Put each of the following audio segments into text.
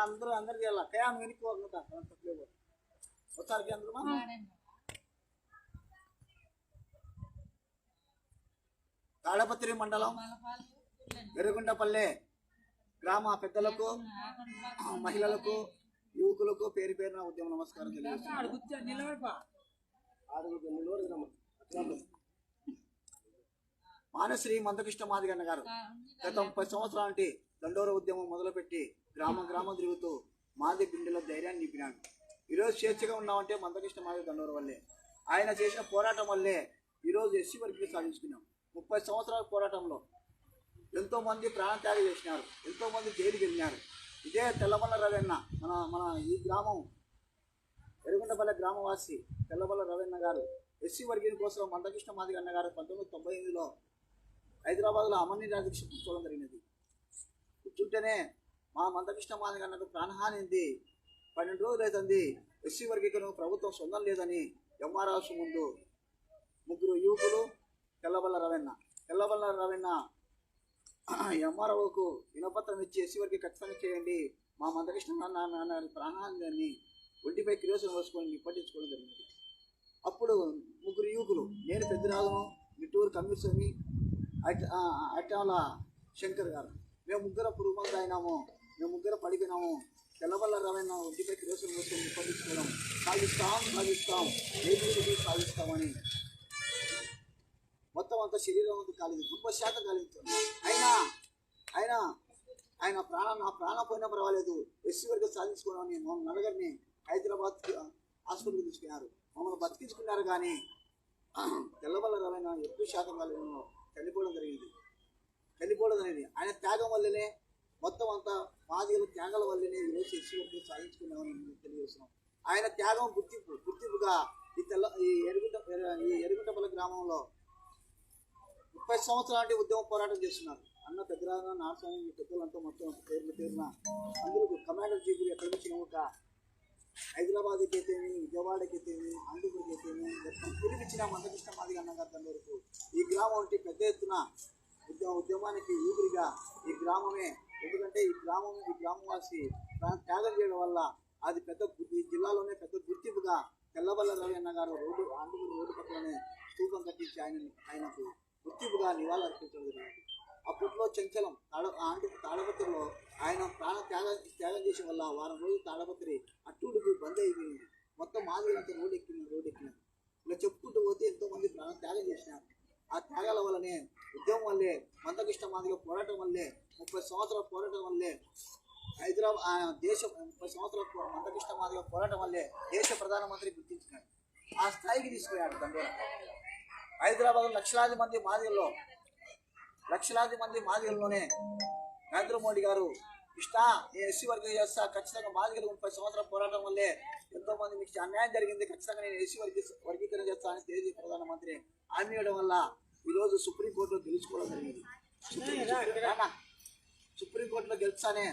అందరూ అందరికి వెళ్ళా కయాం వెనక్కి పోకుండా ఒకసారి అందరూ తాడపత్రి మండలం వెరుగుండపల్లె గ్రామ పెద్దలకు మహిళలకు యువకులకు పేరు పేరున ఉద్యమ నమస్కారం తెలియజేస్తున్నాను. మానశ్రీ మందకృష్ణ మాదిగన్న గారు గత ముప్పై సంవత్సరాల నుండి దండోర ఉద్యమం మొదలుపెట్టి గ్రామం గ్రామం తిరుగుతూ మాది బిండెలో ధైర్యాన్ని నింపినాడు. ఈరోజు స్వేచ్ఛగా ఉన్నామంటే మందకృష్ణ మాదిగ దండోర వల్లే. ఆయన చేసిన పోరాటం వల్లే ఈరోజు ఎస్సీ వర్గీలు సాధించుకున్నాం. ముప్పై సంవత్సరాల పోరాటంలో ఎంతోమంది ప్రాణత్యాగం చేసినారు. ఎంతోమంది జైలుకి వెళ్ళినారు. ఇదే తెల్లబల్ల రవెన్న మన మన ఈ గ్రామం ఎరుగుండపల్లె గ్రామవాసి తెల్లబల్ల రవెన్న గారు ఎస్సీ వర్గీయుల కోసం మందకృష్ణ మాదిగ అన్న గారు పంతొమ్మిది తొంభై ఎనిమిదిలో హైదరాబాద్లో అమర్ని రాజకృష్ణ కూర్చోవడం జరిగినది. కూర్చుంటేనే మా మందకృష్ణ మాదిగ అన్నకు ప్రాణహాని ఉంది పన్నెండు రోజులు అవుతుంది ఎస్సీ వర్గీకరణ ప్రభుత్వం సొంతం లేదని ఎంఆర్ఆర్స్ ముందు ముగ్గురు యువకులు తెల్లబల్ల రవెన్న తెల్లబల్ల రవెన్న ఎంఆర్ఓకు వినపత్రం ఇచ్చి ఎస్సీ వర్గీ ఖచ్చితంగా చేయండి. మా మందకృష్ణ నాన్న ప్రాణహాని ప్రాణాన్ని ఒంటిపై కిరోసిన్ వేసుకొని నిప్పటించుకోవడం జరిగింది. అప్పుడు ముగ్గురు యువకులు నేను పెద్దరాజును నిట్టూరు కమ్మిస్వామి అట్టాల శంకర్ గారు. మేము ముగ్గురు పురుగుమందు అయినాము. మేము ముగ్గురు పడిపోయినాము. తెల్లవల్ల రవైన ఒంటిపై క్రోసం కోసం నిప్పటించుకోవడం సాగిస్తాం సాగిస్తాం. ఏబీసీ సాగిస్తామని. మొత్తం అంతా శరీరం అంతా కాలేదు. గొప్ప శాతం కాలించాను అయినా అయినా ఆయన ప్రాణం నా ప్రాణం పోయినా పర్వాలేదు. ఎస్సీ వరకు సాధించుకోవడానికి మమ్మల్ని నలుగురిని హైదరాబాద్ హాస్పిటల్కి తీసుకున్నారు. మమ్మల్ని బతికించుకున్నారు కానీ తెల్లవల్ల రవైన ఎక్కువ శాతం కాలేదు చనిపోవడం జరిగింది. చనిపోవడం జరిగింది. ఆయన త్యాగం వల్లనే మొత్తం అంతా మాదిగల త్యాగాల వల్లనే ఈరోజు ఎస్సీ సాధించుకున్నామని మేము తెలియజేస్తున్నాం. ఆయన త్యాగం గుర్తింపు గుర్తింపుగా ఈ తెల్ల ఈ ఎరుగుంట ఈ ఎరుగుంటపల్లి గ్రామంలో ముప్పై సంవత్సరాల ఉద్యమ పోరాటం చేస్తున్నారు. అన్న పెద్దరాజు నారస్వామి పెద్దలంతా మొత్తం పేర్లు పేరున అందరూ కమాండర్ చీఫ్లు ఎక్కడి నుంచి ఒక హైదరాబాద్కి అయితేమి విజయవాడకి అయితేమి ఆంధ్రపూర్కి అయితేమి పిలిపించిన మందకృష్ణ మాదిగ అన్న గారి తండ్రి వరకు ఈ గ్రామం అంటే పెద్ద ఎత్తున ఉద్యమ ఉద్యమానికి ఊపిరిగా ఈ గ్రామమే ఎందుకంటే ఈ గ్రామం ఈ గ్రామవాసి ప్రాణ త్యాగం చేయడం వల్ల అది పెద్ద ఈ జిల్లాలోనే పెద్ద గుర్తింపుగా తెల్లబల్ల రవి అన్న గారు రోడ్డు ఆంధ్రప్రదేశ్ రోడ్డు పక్కనే స్థూపం కట్టించి ఆయన ఆయనకు గుర్తింపుగా నివాళులు అర్పించడం జరిగింది. అప్పట్లో చంచలం తాడ ఆంటి తాడపత్రిలో ఆయన ప్రాణ త్యాగం త్యాగం చేసిన వల్ల వారం రోజులు తాడపత్రి అట్టుడికి బంద్ అయిపోయింది. మొత్తం మాదిరినంత రోడ్డు ఎక్కింది రోడ్డు ఎక్కినారు ఇలా చెప్పుకుంటూ పోతే ఎంతోమంది ప్రాణ త్యాగం చేసినారు. ఆ త్యాగాల వల్లనే ఉద్యమం వల్లే మందకృష్ణ మాదిరిగా పోరాటం వల్లే ముప్పై సంవత్సరాల పోరాటం వల్లే హైదరాబాద్ ఆ దేశ ముప్పై సంవత్సరాల మందకిష్ట మందకృష్ణ మాదిగా పోరాటం వల్లే దేశ ప్రధానమంత్రి గుర్తించినాడు ఆ స్థాయికి తీసుకున్నాడు దండోరా. హైదరాబాద్ లక్షలాది మంది మాదిరిలో లక్షలాది మంది మాదిరిలోనే నరేంద్ర మోడీ గారు ఇష్ట? నేను ఎస్సీ వర్గం చేస్తా? ఖచ్చితంగా మాదిగలు ముప్పై సంవత్సరాల పోరాటం వల్లే ఎంతో మంది మీకు అన్యాయం జరిగింది. ఖచ్చితంగా నేను ఎస్సీ వర్గ వర్గీకరణ చేస్తా అని దేశ ప్రధానమంత్రి. హామీ ఇవ్వడం వల్ల ఈరోజు సుప్రీంకోర్టులో గెలుచుకోవడం జరిగింది? సుప్రీంకోర్టులో గెలుస్తానే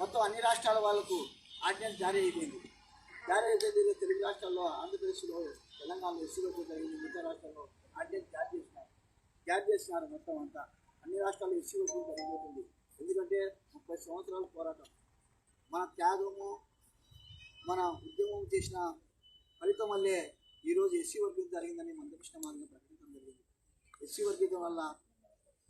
మొత్తం అన్ని రాష్ట్రాల వాళ్ళకు ఆర్డినెన్స్ జారీ అయిపోయింది. జారీ అయిపోయింది తెలుగు రాష్ట్రాల్లో ఆంధ్రప్రదేశ్లో తెలంగాణలో ఎస్సీలో జరిగింది. మిగతా రాష్ట్రాల్లో ఆర్డినెన్స్ జారీ చేసినారు. జారీ చేసినారు మొత్తం అంతా. అన్ని రాష్ట్రాల్లో ఎస్సీలో జరగబోతుంది ఎందుకంటే ముప్పై సంవత్సరాల పోరాటం. మన త్యాగము మన ఉద్యమం చేసిన ఫలితం వల్లే ఈరోజు ఎస్సీ వర్గీకరణ జరిగిందని మందకృష్ణ మాదిగా ప్రకటించడం జరిగింది. ఎస్సీ వర్గీకరణ వల్ల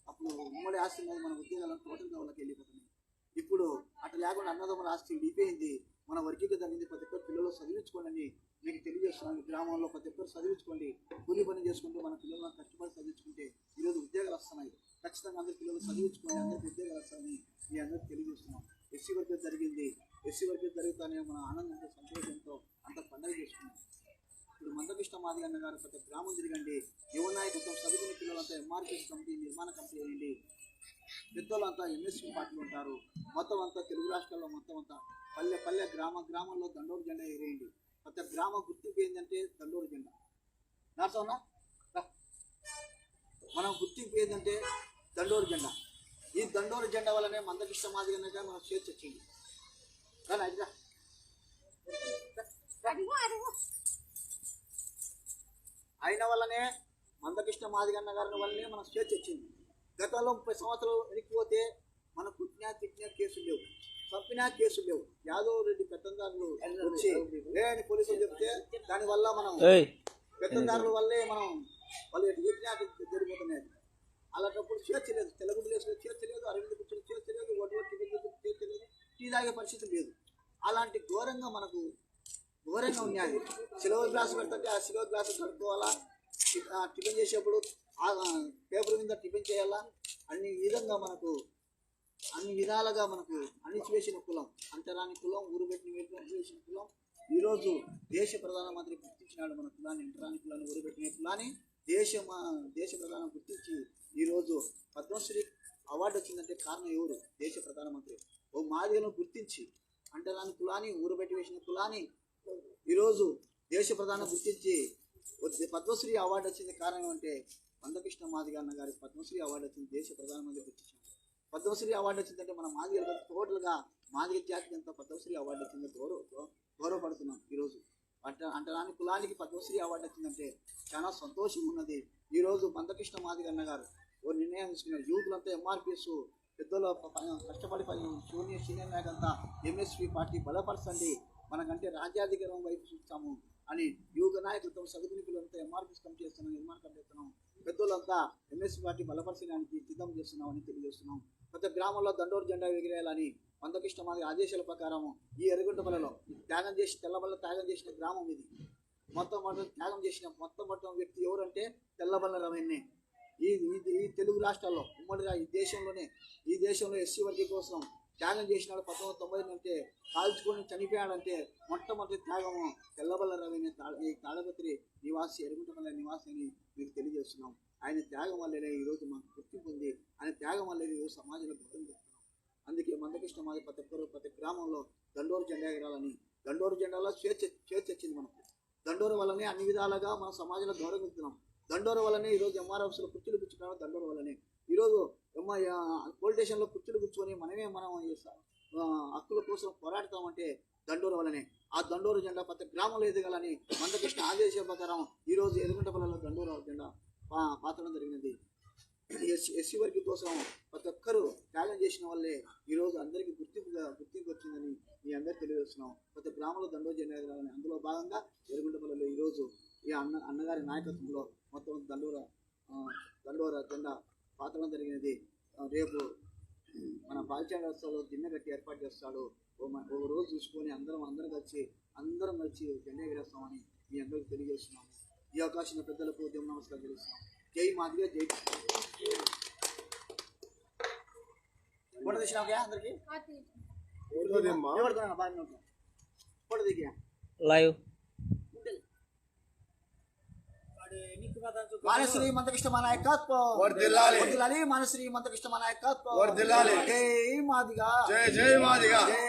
అప్పుడు ఉమ్మడి ఆస్తి మీద మన ఉద్యోగాలు టోటల్గా వాళ్ళకి వెళ్ళిపోతున్నాయి. ఇప్పుడు అట్లా లేకుండా అన్నదమ్ముల ఆస్తి విడిపోయింది. మన వర్గీకరణ జరిగింది. ప్రతి ఒక్కరు పిల్లలు చదివించుకోండి అని మీకు తెలియజేస్తున్నాను. గ్రామంలో ప్రతి ఒక్కరు చదివించుకోండి. కూలి పని చేసుకుంటూ మన పిల్లలను కష్టపడి చదివించుకుంటే ఈరోజు ఉద్యోగాలు వస్తున్నాయి. ఖచ్చితంగా అందరి పిల్లలు చదివించుకోండి అందరికి ఉద్యోగాలు వస్తాయని మీ అందరికి తెలియజేస్తున్నాం. ఎస్సీ వర్గం జరిగింది. ఎస్సీ వర్గం జరుగుతానే మన ఆనందంతో సంతోషంతో అంత పండుగ చేసుకున్నాం. ఇప్పుడు మందకృష్ణ మాదిరి అన్న గారు ప్రతి గ్రామం తిరగండి. యువనాయకత్వం చదువుకునే పిల్లలంతా ఎంఆర్పీఎస్ కమిటీ నిర్మాణ కమిటీ వేయండి పెద్దోళ్ళంతా ఎంఎస్సీ పార్టీలు ఉంటారు. మొత్తం అంతా తెలుగు రాష్ట్రాల్లో మొత్తం అంతా పల్లె పల్లె గ్రామ గ్రామంలో దండోరు జెండా ఎగరేయండి. ప్రతి గ్రామ గుర్తింపు ఏంటంటే దండోరు జెండా. నాసోనా మనం గుర్తింపు ఏంటంటే దండోరు జెండా. ఈ దండోరు జెండా వల్లనే మందకృష్ణ అన్న గారు మనకు చేర్చి వచ్చింది. కానీ. అయిన వల్లనే మందకృష్ణ మాదిగన్న గారి వల్లనే మనకు స్వేచ్ఛ వచ్చింది. గతంలో ముప్పై సంవత్సరాలు వెనక్కి పోతే మన పుట్టిన తిట్టిన కేసులు లేవు. చంపినా కేసులు లేవు. యాదవ్ రెడ్డి పెత్తందారులు వచ్చి లేని పోలీసులు చెప్తే దానివల్ల మనం పెత్తందారుల వల్లే మనం వాళ్ళు ఎటు చెప్పినా జరిగిపోతున్నాయి అలాంటప్పుడు స్వేచ్ఛ లేదు తెలుగు వేసుకునే స్వేచ్ఛ లేదు అరవింద కూర్చొని స్వేచ్ఛ లేదు ఒడ్డు స్వేచ్ఛ లేదు టీ తాగే పరిస్థితి లేదు. అలాంటి ఘోరంగా మనకు ఘోరంగా ఉన్నాయి. సిల్వర్ గ్లాస్ పెడతంటే ఆ సిల్వర్ గ్లాస్ కడుక్కోవాలా టిఫిన్ చేసేప్పుడు పేపర్ మీద టిఫిన్ చేయాలా? అన్ని విధంగా మనకు అన్ని విధాలుగా మనకు అణిచివేసిన కులం అంతరాని కులం ఊరు పెట్టిన అణిచివేసిన కులం. ఈరోజు దేశ ప్రధానమంత్రి గుర్తించినాడు మన కులాన్ని అంటరాని కులాన్ని ఊరు పెట్టిన కులాన్ని. దేశ దేశ ప్రధానం గుర్తించి ఈరోజు పద్మశ్రీ అవార్డు వచ్చిందంటే కారణం ఎవరు? దేశ ప్రధానమంత్రి. ఓ మాదిగను గుర్తించి అంటరాని కులాన్ని ఊరు పెట్టి వేసిన కులాన్ని ఈరోజు దేశ ప్రధానం గుర్తించి పద్మశ్రీ అవార్డు వచ్చింది కారణం ఏమంటే మందకృష్ణ మాదిగ అన్న గారికి పద్మశ్రీ అవార్డు వచ్చింది దేశ ప్రధానమంత్రి గుర్తించారు పద్మశ్రీ అవార్డు వచ్చిందంటే మన మాదిగ టోటల్గా మాదిగ జాతికి అంతా పద్మశ్రీ అవార్డు వచ్చింది గౌరవ గౌరవపడుతున్నాం ఈరోజు. అంట అంటరాని కులానికి పద్మశ్రీ అవార్డు వచ్చిందంటే చాలా సంతోషం ఉన్నది ఈరోజు మందకృష్ణ మాదిగ అన్న గారు ఓ నిర్ణయం తీసుకున్నారు. యూత్లంతా ఎంఆర్పిఎస్ పెద్దలు కష్టపడి పని సీనియర్ సీనియర్ నాయకంతా ఎంఎస్పీ పార్టీ బలపరచండి. మనకంటే రాజ్యాధికారం వైపు చూస్తాము అని యువక నాయకులతో సగదునికులంతా ఎంఆర్పిఎస్ కమిటీ చేస్తున్నాం నిర్మాణ కమిటీ చేస్తున్నాం. పెద్దలంతా ఎంఎస్పీ పార్టీ బలపరచడానికి సిద్ధం చేస్తున్నామని తెలియజేస్తున్నాం. ప్రతి గ్రామంలో దండోరు జెండా ఎగిరేయాలని మందకృష్ణ మాది ఆదేశాల ప్రకారం ఈ ఎరుగుంటపల్లిలో త్యాగం చేసి తెల్లబల్ల త్యాగం చేసిన గ్రామం ఇది. మొత్తం మొత్తం త్యాగం చేసిన మొత్తం మొత్తం వ్యక్తి ఎవరంటే తెల్లబల్ల రవణ్ణి ఈ ఈ- తెలుగు రాష్ట్రాల్లో ఉమ్మడిగా ఈ దేశంలోనే ఈ దేశంలో ఎస్సీ వర్గం కోసం త్యాగం చేసినాడు పంతొమ్మిది తొంభై అంటే కాల్చుకొని చనిపోయాడంటే మొట్టమొదటి త్యాగము తెల్లబల్ల రవి ఈ తాళపత్రి నివాసి ఎరుగుంటపల్లి నివాసి అని మీకు తెలియజేస్తున్నాం. ఆయన త్యాగం వల్లనే ఈరోజు మాకు గుర్తింపు ఉంది. ఆయన త్యాగం వల్లనే ఈరోజు సమాజంలో గుర్తింపు అందుకే మాది ప్రతి ఒక్కరు ప్రతి గ్రామంలో దండోరు జెండా ఎగరాలని. దండోరు జెండాలో స్వేచ్ఛ స్వేచ్ఛ మనకు. దండోరు వల్లనే అన్ని విధాలుగా మన సమాజంలో గౌరవిస్తున్నాం దండోరు వల్లనే ఈరోజు ఎంఆర్ఎఫ్స్లో కుర్చీలు పుచ్చుకున్నాం దండోరు వల్లనే. ఈరోజు ఎంఐ పోలీస్ స్టేషన్లో కుర్చీలు కూర్చొని మనమే మనం హక్కుల కోసం పోరాడతామంటే దండోరు వల్లనే. ఆ దండోరు జెండా ప్రతి గ్రామంలో ఎదగాలని మందకృష్ణ ఆదేశ ప్రకారం ఈరోజు ఎదుగుంటపల్లిలో దండోరు జెండా పాతడం జరిగినది. ఎస్సీ ఎస్సీ వర్గీ కోసం ప్రతి ఒక్కరూ త్యాగం చేసిన వల్లే ఈరోజు అందరికీ గుర్తింపుగా గుర్తింపు వచ్చిందని మీ అందరికీ తెలియజేస్తున్నాం. ప్రతి గ్రామంలో దండో అందులో భాగంగా ఎరుగుంటపల్లిలో ఈరోజు ఈ అన్న అన్నగారి నాయకత్వంలో మొత్తం దండోర దండోర జెండా పాతడం జరిగినది. రేపు మన బాల్చాడ రస్తాలో దిన్నె కట్టి ఏర్పాటు చేస్తాడు. ఓ ఓ రోజు చూసుకొని అందరం అందరం కలిసి అందరం కలిసి జెండా ఎగిరేస్తామని మీ అందరికీ తెలియజేస్తున్నాం ఈ అవకాశం పెద్దలకు ఉద్యమ నమస్కారం తెలుస్తున్నాం జై మాదిగా జై ఫోటో తీసినావుగా అందరికి ఎవరితో బాగా ఫోటో దిగా లైవ్ మానశ్రీ మంతకృష్ణ మా నాయకత్వం వర్ధిల్లాలి. వర్ధిల్లాలి. మానశ్రీ మంతకృష్ణ మా నాయకత్వం వర్ధిల్లాలి. జై మాదిగా జై జై మాదిగా జై